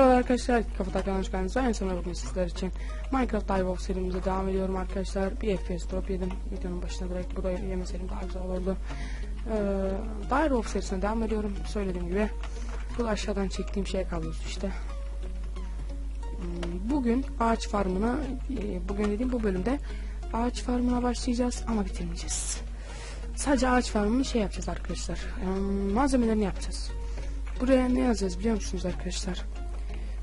Merhaba arkadaşlar, Kafa Takılan hoş geldiniz. En sonunda bugün sizler için Minecraft Dive Off serimize devam ediyorum arkadaşlar. Bir FPS drop yedim. Videonun başına direkt bu da yemeseydim daha güzel olurdu. Ee, Dive serisine devam ediyorum. Söylediğim gibi bu da aşağıdan çektiğim şey kablosu işte. Hmm, Bugün ağaç farmına, e, bugün dediğim bu bölümde ağaç farmına başlayacağız ama bitirmeyeceğiz. Sadece ağaç farmını şey yapacağız arkadaşlar. Ee, malzemelerini yapacağız. Buraya ne yazacağız biliyor musunuz arkadaşlar?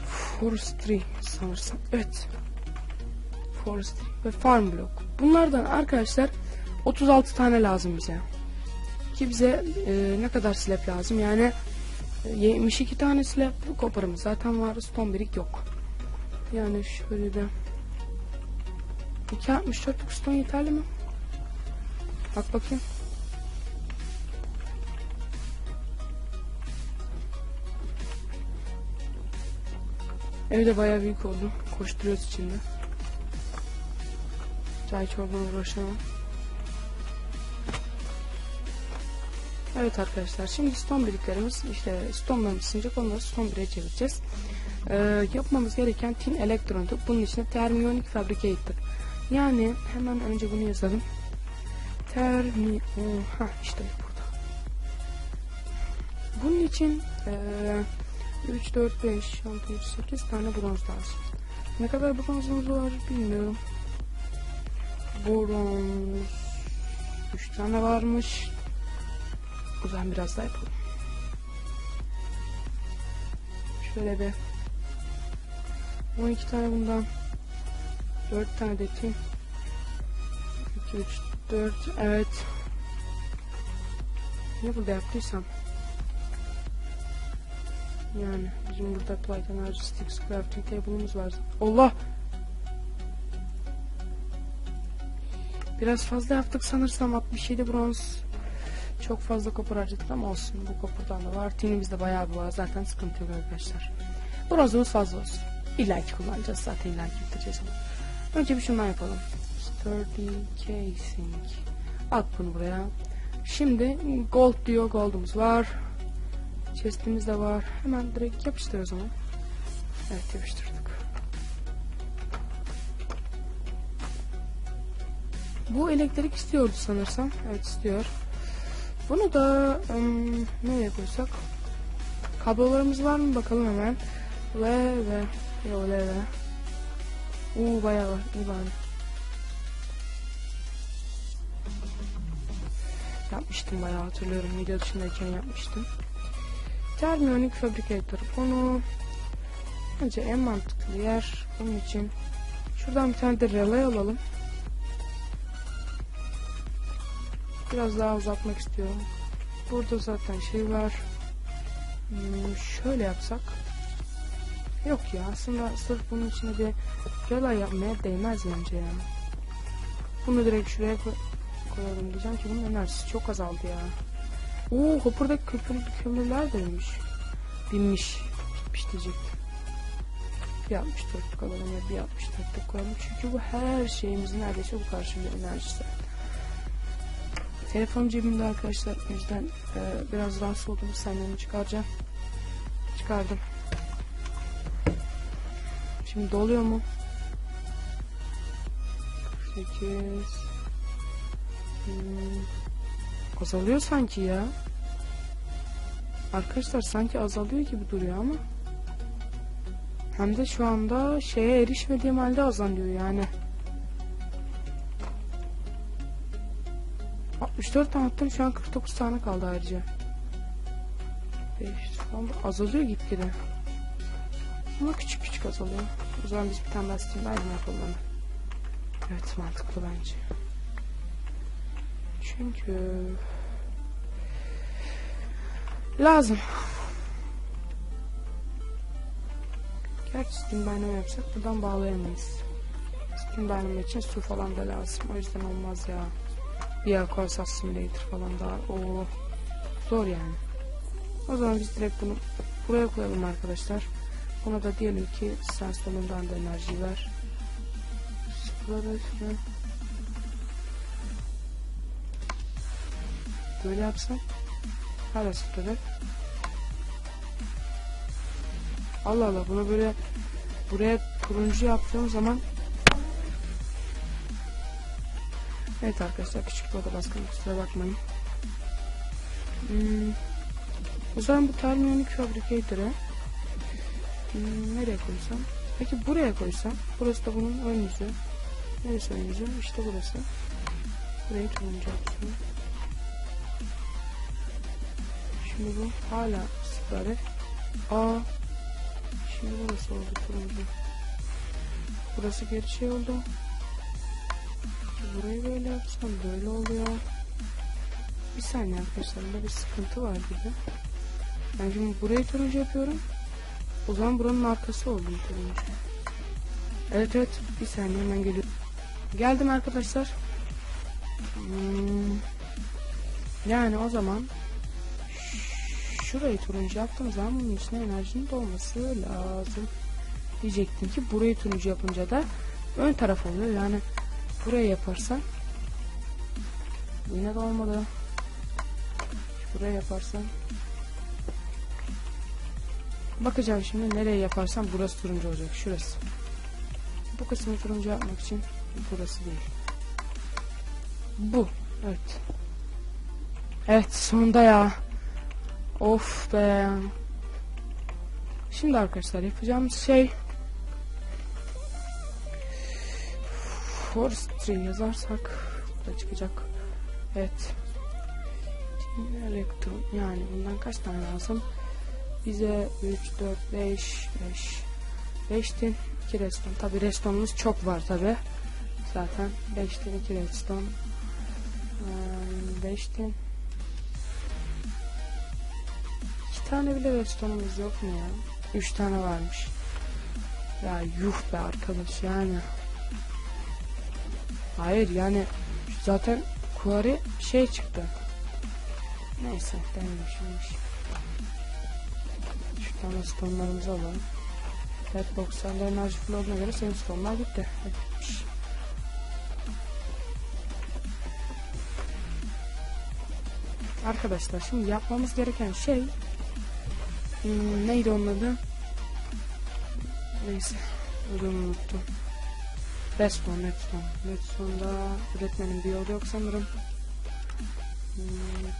Forestry sanırsam. Evet. Forestry ve farm block. Bunlardan arkadaşlar 36 tane lazım bize. Ki bize e, ne kadar slab lazım? Yani e, 72 tane slab koparımız zaten var. Stone brick yok. Yani şöyle de 264 stone yeterli mi? Bak bakayım. Evde bayağı büyük oldu. Koşturuyoruz içinde. Çay çorba uğraşamam. Evet arkadaşlar şimdi stone biriklerimiz işte stone'larımız sinecek onları stone bire çevireceğiz. Ee, yapmamız gereken tin elektrondu. Bunun için termionic fabricator. Yani hemen önce bunu yazalım. Termi... Ha işte burada. Bunun için eee 3, 4, 5, 6, 7, 8 tane bronz lazım. Ne kadar bronzumuz var bilmiyorum. Bronz 3 tane varmış. O zaman biraz daha yapalım. Şöyle bir 12 tane bundan 4 tane de tin 2, 3, 4 evet ne burada yaptıysam yani bizim burada Applied Energy Sticks Crafting Table'ımız var. Allah! Biraz fazla yaptık sanırsam 67 bronz. Çok fazla kopur harcadık ama olsun. Bu kopurdan da var. Tinimiz de bayağı bu var. Zaten sıkıntı yok arkadaşlar. Bronzumuz fazla olsun. İlla ki kullanacağız zaten illa ki bitireceğiz ama. Önce bir şundan yapalım. Sturdy Casing. At bunu buraya. Şimdi gold diyor. Gold'umuz var. Chest'imiz de var. Hemen direkt yapıştır o zaman. Evet yapıştırdık. Bu elektrik istiyordu sanırsam. Evet istiyor. Bunu da ım, nereye koysak? Kablolarımız var mı bakalım hemen. Ve ve yo le ve. Uuu bayağı var. İyi bari. Yapmıştım bayağı hatırlıyorum. Video dışındayken yapmıştım. Termionic Fabricator. Bunu bence en mantıklı yer bunun için. Şuradan bir tane de relay alalım. Biraz daha uzatmak istiyorum. Burada zaten şey var. Hmm, şöyle yapsak. Yok ya aslında sırf bunun içine bir relay yapmaya değmez bence ya. Bunu direkt şuraya koy koyalım diyeceğim ki bunun enerjisi çok azaldı ya. Oo hoppurdaki kömür, kömürler demiş. Binmiş. Bitmiş diyecektim. Bir 64 alalım ya bir 64 koyalım. Çünkü bu her şeyimizin neredeyse bu karşılıyor enerjisi. Telefon cebimde arkadaşlar. O yüzden e, biraz rahatsız oldum. Senden çıkaracağım. Çıkardım. Şimdi doluyor mu? 8 hmm. Azalıyor sanki ya. Arkadaşlar sanki azalıyor gibi duruyor ama. Hem de şu anda şeye erişmediğim halde azalıyor yani. 64 tane attım şu an 49 tane kaldı ayrıca. 5 falan azalıyor gitgide. Ama küçük küçük azalıyor. O zaman biz bir tane daha Steam Dive yapalım. Evet mantıklı bence. Çünkü lazım. Gerçi Steam yapsak buradan bağlayamayız. Steam için su falan da lazım. O yüzden olmaz ya. Bir Aquasat Simulator falan daha. Oo. Zor yani. O zaman biz direkt bunu buraya koyalım arkadaşlar. Buna da diyelim ki sen sonundan da enerji ver. Sıfırları şuna. Böyle yapsam. Hala sıfırı. Allah Allah bunu böyle buraya turuncu yaptığım zaman Evet arkadaşlar küçük bir oda baskını kusura bakmayın. Hmm. O zaman bu termiyonik fabrikatörü hmm, nereye koysam? Peki buraya koysam? Burası da bunun ön yüzü. Neresi ön yüzü? İşte burası. Burayı turuncu yapacağım. Şimdi bu hala sıkları. Aa. Şimdi burası oldu turuncu. Burası geri şey oldu. Burayı böyle yapsam böyle oluyor. Bir saniye arkadaşlar burada bir sıkıntı var gibi. Ben şimdi burayı turuncu yapıyorum. O zaman buranın arkası oldu turuncu. Evet evet bir saniye hemen geliyorum. Geldim arkadaşlar. Hmm. Yani o zaman şurayı turuncu yaptığım zaman bunun içine enerjinin dolması lazım. Diyecektim ki burayı turuncu yapınca da ön taraf oluyor. Yani burayı yaparsan yine de olmadı. Buraya yaparsam bakacağım şimdi nereye yaparsam burası turuncu olacak. Şurası. Bu kısmı turuncu yapmak için burası değil. Bu. Evet. Evet sonunda ya. Of be. Şimdi arkadaşlar yapacağımız şey Forestry yazarsak da çıkacak. Evet. Rectum yani bundan kaç tane lazım? Bize 3, 4, 5, 5 5 tin 2 reston. Tabi restonumuz çok var tabi. Zaten 5 tin 2 reston 5 tin 2 tane bile restonumuz yok mu ya? 3 tane varmış. Ya yuh be arkadaş yani. Hayır yani zaten Quarry şey çıktı. Neyse denemişmiş. Şu tane stonlarımızı alalım. Evet 90 enerji flow'una göre senin stonlar bitti. Bitmiş. Arkadaşlar şimdi yapmamız gereken şey hmm, neydi onun adı? Neyse adını unuttum. Redstone, Redstone. Redstone'da üretmenin bir yolu yok sanırım. Hmm,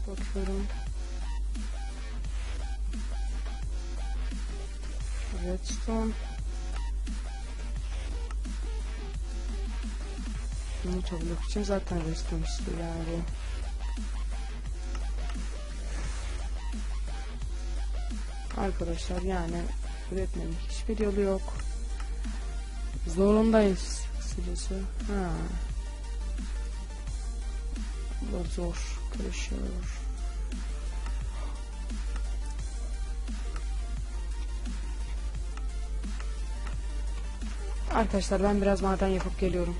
bakıyorum. Redstone. Bunu tablok için zaten redstone istiyor yani. Arkadaşlar yani üretmenin hiçbir yolu yok. Zorundayız kısacası. Ha. Bu zor. Karışıyor. Arkadaşlar ben biraz maden yapıp geliyorum.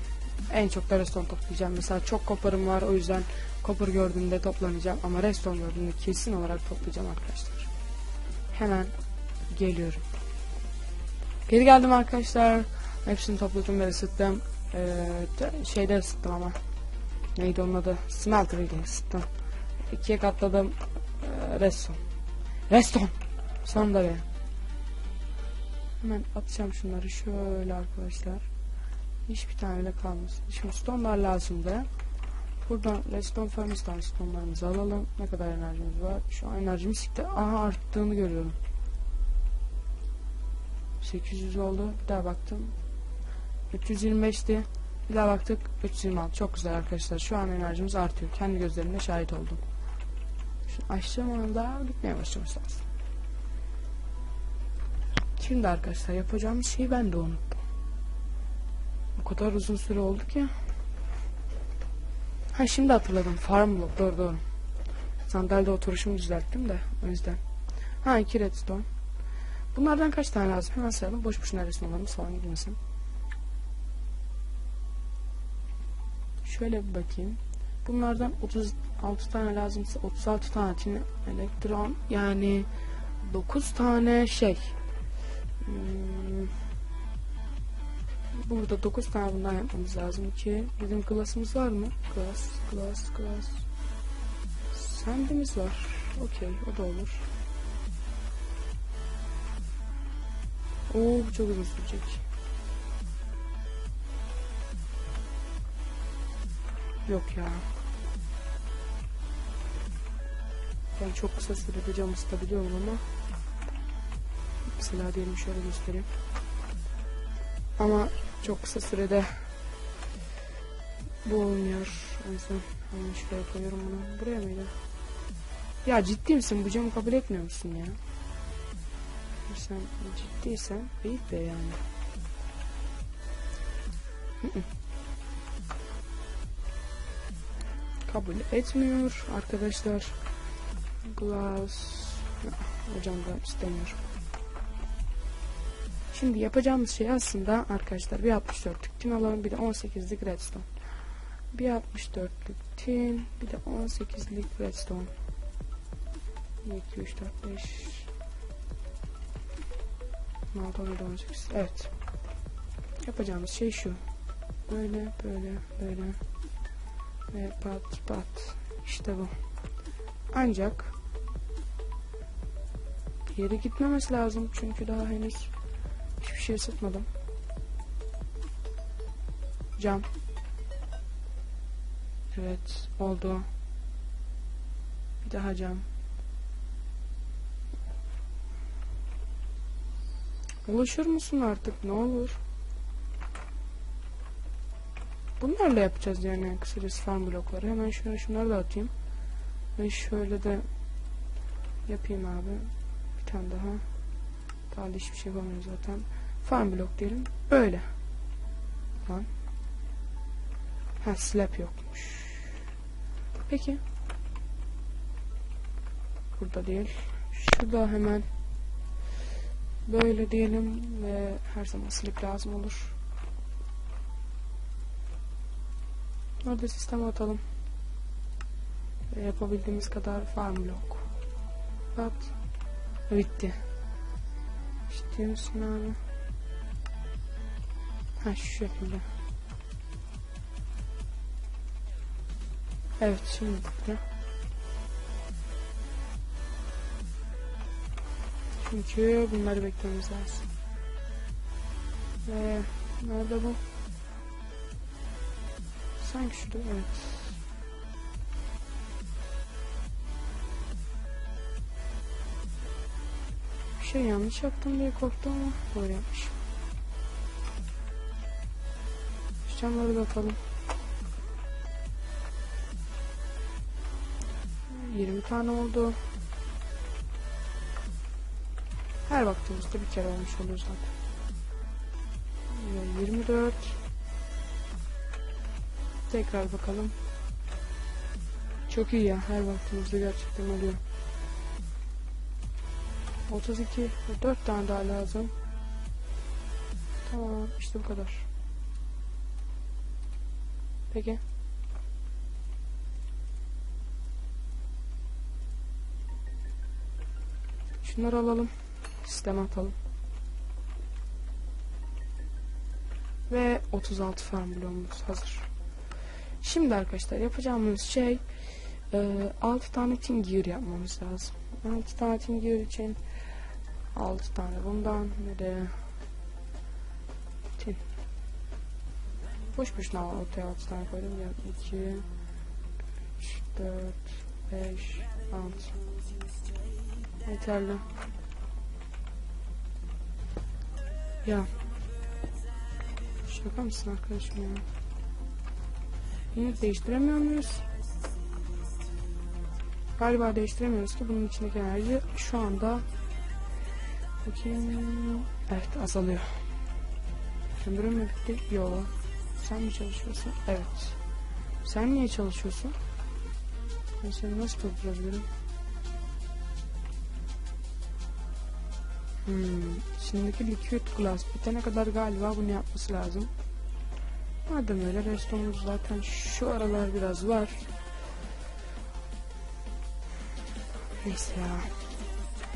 En çok da reston toplayacağım. Mesela çok koparım var o yüzden kopar gördüğümde toplanacağım. Ama reston gördüğümde kesin olarak toplayacağım arkadaşlar. Hemen geliyorum. Geri geldim arkadaşlar. Hepsini topladım ve ısıttım. Ee, şeyde ısıttım ama. Neydi onun adı? Smelter ısıttım. İkiye katladım. Ee, reston. Reston! Sonunda be. Hemen atacağım şunları şöyle arkadaşlar. Hiçbir tane bile kalmasın. Şimdi stonlar lazımdı. Buradan redstone furnace'dan stonelarımızı alalım. Ne kadar enerjimiz var? Şu an enerjimiz çıktı. Aha arttığını görüyorum. 800 oldu. Bir daha baktım. 325'ti. Bir daha baktık 326. Çok güzel arkadaşlar. Şu an enerjimiz artıyor. Kendi gözlerimle şahit oldum. Şu aşağı anda gitmeye başlaması lazım. Şimdi arkadaşlar yapacağımız şeyi ben de unuttum. O kadar uzun süre oldu ki. Ha şimdi hatırladım. Farm block. Doğru doğru. Sandalyede oturuşumu düzelttim de. O yüzden. Ha iki redstone. Bunlardan kaç tane lazım? Hemen sayalım. Boş boşuna resmlerimiz falan gitmesin. Şöyle bir bakayım. Bunlardan 36 tane lazımsa 36 tane için elektron yani 9 tane şey. Hmm. Burada 9 tane bundan yapmamız lazım ki bizim klasımız var mı? Klas, klas, klas. Sandimiz var. Okey, o da olur. Oo bu çok uzun sürecek. Yok ya. Ben çok kısa sürede cam ısıtabiliyorum ama mesela diyelim şöyle göstereyim. Ama çok kısa sürede bu olmuyor. O yüzden hemen şuraya koyuyorum bunu. Buraya mıydı? Ya ciddi misin? Bu camı kabul etmiyor musun ya? Sen ciddiysen ayıp be yani. Kabul etmiyor arkadaşlar. Glass hocam da istemiyor. Şimdi yapacağımız şey aslında arkadaşlar bir 64'lük tin alalım bir de 18'lik redstone. Bir 64'lük tin bir de 18'lik redstone. 2 3 4 5 6 17 18 Evet. Yapacağımız şey şu. Böyle böyle böyle ve pat pat. İşte bu. Ancak yere gitmemesi lazım çünkü daha henüz şey ısıtmadım. Cam. Evet oldu. Bir daha cam. Ulaşır mısın artık ne olur? Bunlarla yapacağız yani kısacası farm blokları. Hemen şöyle şunları da atayım. Ve şöyle de yapayım abi. Bir tane daha. Daha da hiçbir şey yapamıyoruz zaten. Farm blok diyelim. Böyle. Lan. Ha slab yokmuş. Peki. Burada değil. Şurada hemen böyle diyelim ve her zaman slip lazım olur. Orada sisteme atalım. Ve yapabildiğimiz kadar farm blok. Bak. Bitti. Misin abi? Ha şu şekilde. Evet şimdi bitti. Çünkü bunları beklememiz lazım. Ve nerede bu? Sanki şurada evet. Bir şey yanlış yaptım diye korktum ama doğru yapmışım. Camları da atalım. 20 tane oldu. Her baktığımızda bir kere olmuş oluyor zaten. Ve 24 Tekrar bakalım. Çok iyi ya. Her baktığımızda gerçekten oluyor. 32 4 tane daha lazım. Tamam işte bu kadar. Peki. Şunları alalım. Sisteme atalım. Ve 36 farm bloğumuz hazır. Şimdi arkadaşlar yapacağımız şey e, 6 tane tin gear yapmamız lazım. 6 tane tin gear için 6 tane bundan ve de tin. Boş boşuna ortaya 6 tane koydum ya. 2 3 4 5 6 Yeterli. Ya. Şaka mısın arkadaşım ya? Yine değiştiremiyor muyuz? Galiba değiştiremiyoruz ki bunun içindeki enerji şu anda bakayım evet azalıyor. Söndürüm mü bitti? Yok. Sen mi çalışıyorsun? Evet. Sen niye çalışıyorsun? Ben seni nasıl durdurabilirim? Hmm. Şimdiki liquid glass bitene kadar galiba bunu yapması lazım. Madem öyle restomuz zaten şu aralar biraz var. Neyse ya.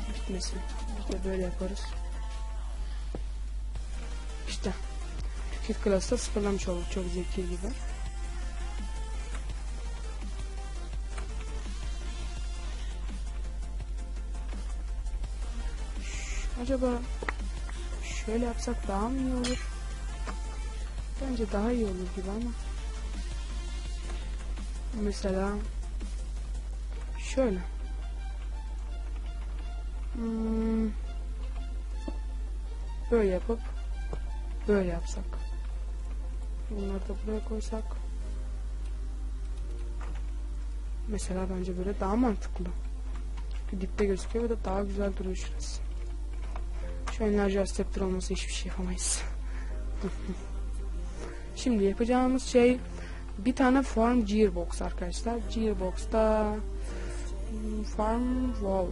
Bitmesin. Biz de böyle yaparız. Tüket klasta sıfırlamış olduk çok zeki gibi. Acaba şöyle yapsak daha mı iyi olur? Bence daha iyi olur gibi ama. Mesela şöyle. Hmm, böyle yapıp böyle yapsak. Bunları da buraya koysak. Mesela bence böyle daha mantıklı. Çünkü dipte gözüküyor ve de daha güzel duruyor şurası. Şu enerji aseptir olması hiçbir şey yapamayız. Şimdi yapacağımız şey bir tane farm gearbox arkadaşlar. Gearbox'ta hmm, farm wall.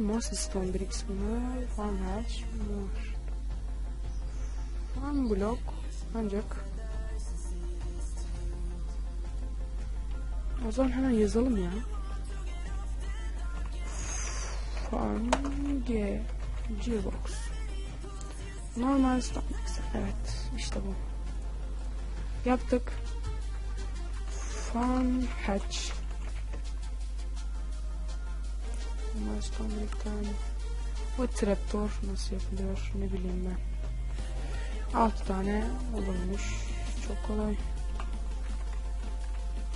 Moss stone bricks bunlar. Farm hatch bunlar. Farm block ancak o zaman hemen yazalım ya. G Gearbox. Normal bricks. Evet işte bu. Yaptık. Farm hatch. Normal stone brick'ten. Bu trapdoor nasıl yapılıyor ne bileyim ben. 6 tane olurmuş. Çok kolay.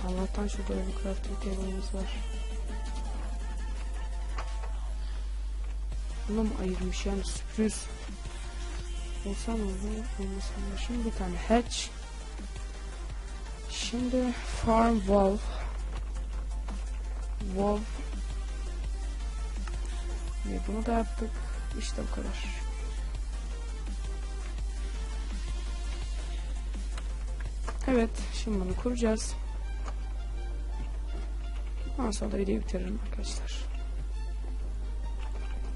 Allah'tan şurada bir crafting table'ımız var. Bunu mu ayırmış yani sürpriz. Olsa mı? Şimdi bir tane hatch. Şimdi farm wall. Wall. Ve bunu da yaptık. İşte bu kadar. Evet, şimdi bunu kuracağız. Ondan sonra da videoyu bitiririm arkadaşlar.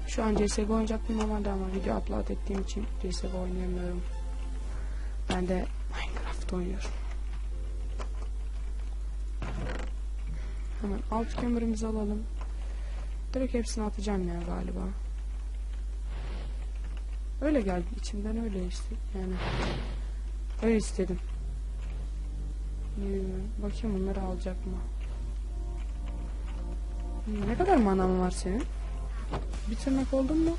Şu an CSGO oynayacaktım normalde ama video upload ettiğim için CSGO oynayamıyorum. Ben de Minecraft oynuyorum. Hemen alt kömürümüzü alalım. Direkt hepsini atacağım ya galiba. Öyle geldi içimden öyle işte yani. Öyle istedim. Ee, Bakayım bunları alacak mı? Hmm, Ne kadar manam var senin? Bitirmek oldun mu?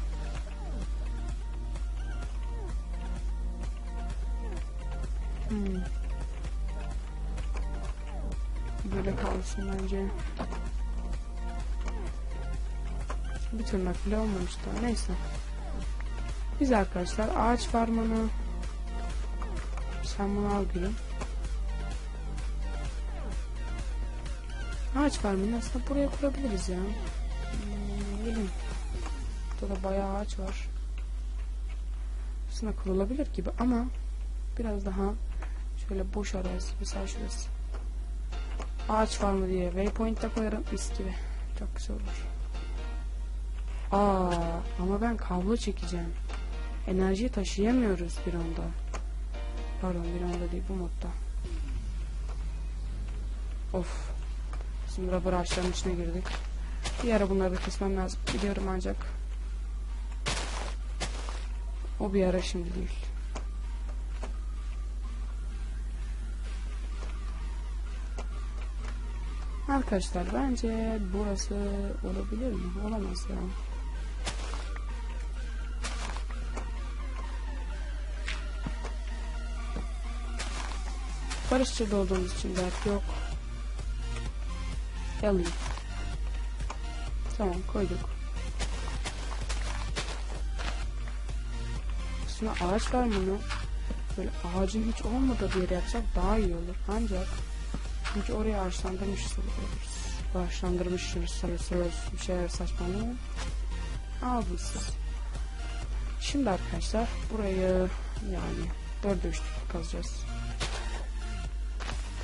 Hmm. Böyle kalsın bence. Bitirmek bile olmamış daha. Neyse. Biz arkadaşlar ağaç farmanı sen bunu al gülüm. Ağaç farmını aslında buraya kurabiliriz ya. Hmm. Burada da bayağı ağaç var. Aslında kurulabilir gibi ama biraz daha şöyle boş arayız. Mesela şurası. Ağaç farmı diye waypoint de koyarım mis gibi. Çok güzel olur. Aa, ama ben kablo çekeceğim. Enerjiyi taşıyamıyoruz bir anda. Pardon bir anda değil bu modda. Of. Şimdi rubber ağaçların içine girdik. Bir ara bunları da kesmem lazım. Biliyorum ancak. O bir ara şimdi değil. Arkadaşlar bence burası olabilir mi? Olamaz ya. Barışçıl olduğumuz için dert yok. Alayım. Tamam koyduk. Üstüne ağaç var mı? Böyle ağacın hiç olmadığı bir yere yapsak daha iyi olur. Ancak çünkü oraya ağaçlandırmışız. Ağaçlandırmışız sarısız bir şeyler saçmalama. Algısız. Şimdi arkadaşlar burayı yani dörde üçlük kazacağız.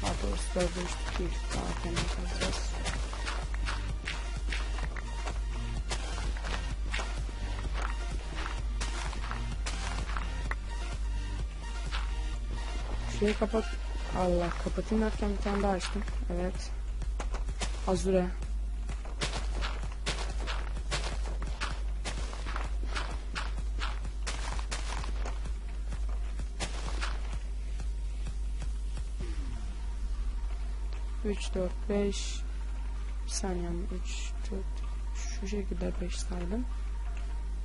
Daha doğrusu dörde üçlük değil. Daha kendi kazacağız. Şurayı kapat. Allah kapatayım derken bir tane daha açtım. Evet. Azure. Üç, dört, beş. Bir saniye. Üç, dört. Şu şekilde beş saydım.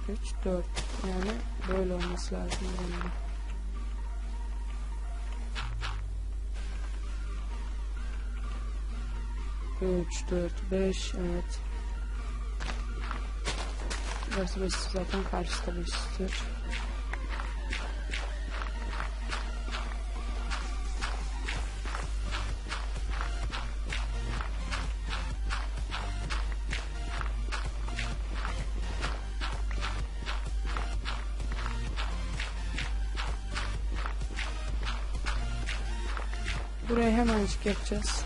3, 4. Yani böyle olması lazım. Böyle. Üç, dört, beş, evet. Burası beş zaten karşıda beştir. Yapacağız.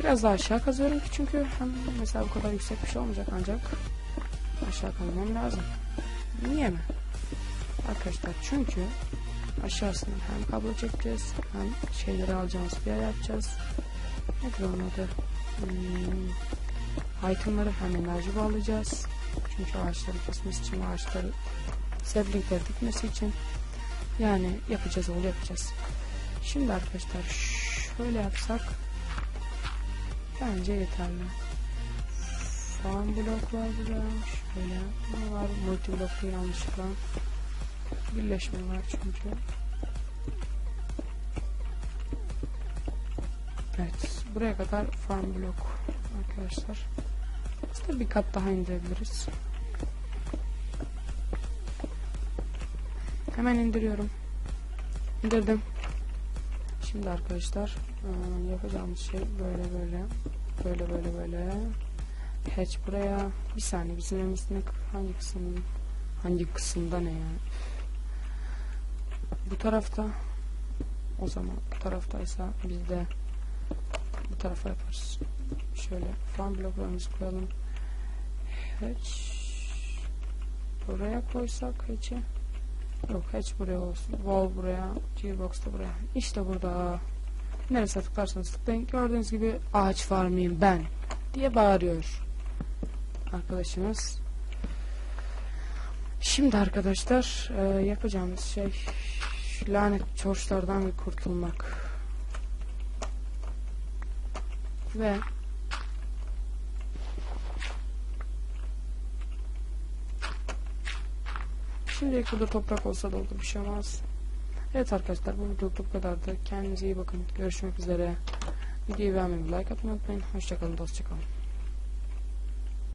Biraz daha aşağı kazıyorum ki çünkü hem mesela bu kadar yüksek bir şey olmayacak ancak aşağı kazmam lazım. Niye mi? Arkadaşlar çünkü aşağısına hem kablo çekeceğiz hem şeyleri alacağımız bir yer yapacağız. Nedir onun adı? Hmm, itemları hem enerji bağlayacağız. Çünkü ağaçları kesmesi için ağaçları saplingleri dikmesi için yani yapacağız oğlu yapacağız. Şimdi arkadaşlar şöyle yapsak bence yeterli. Farm blok var burada. Şöyle var? Multi bloklu yanlışlıkla birleşme var çünkü. Evet. Buraya kadar farm blok arkadaşlar. İşte bir kat daha indirebiliriz. Hemen indiriyorum. İndirdim. Şimdi arkadaşlar ıı, yapacağımız şey böyle böyle. Böyle böyle böyle. Hatch buraya. Bir saniye bizim evimizin hangi kısmının hangi kısımda ne yani? Bu tarafta. O zaman bu taraftaysa biz de bu tarafa yaparız. Şöyle farm bloklarımızı koyalım. Hatch buraya koysak hatch'i Yok hiç buraya olsun. Wall buraya. Gearbox da buraya. İşte burada. Neresi tıklarsanız tıklayın. Gördüğünüz gibi ağaç farmıyım ben. Diye bağırıyor. Arkadaşımız. Şimdi arkadaşlar e, yapacağımız şey lanet çorçlardan bir kurtulmak. Ve Şimdilik burada toprak olsa da olur bir şey olmaz. Evet arkadaşlar bu video bu kadardı. Kendinize iyi bakın. Görüşmek üzere. Videoyu beğenmeyi, like atmayı unutmayın. Hoşçakalın, dostçakalın.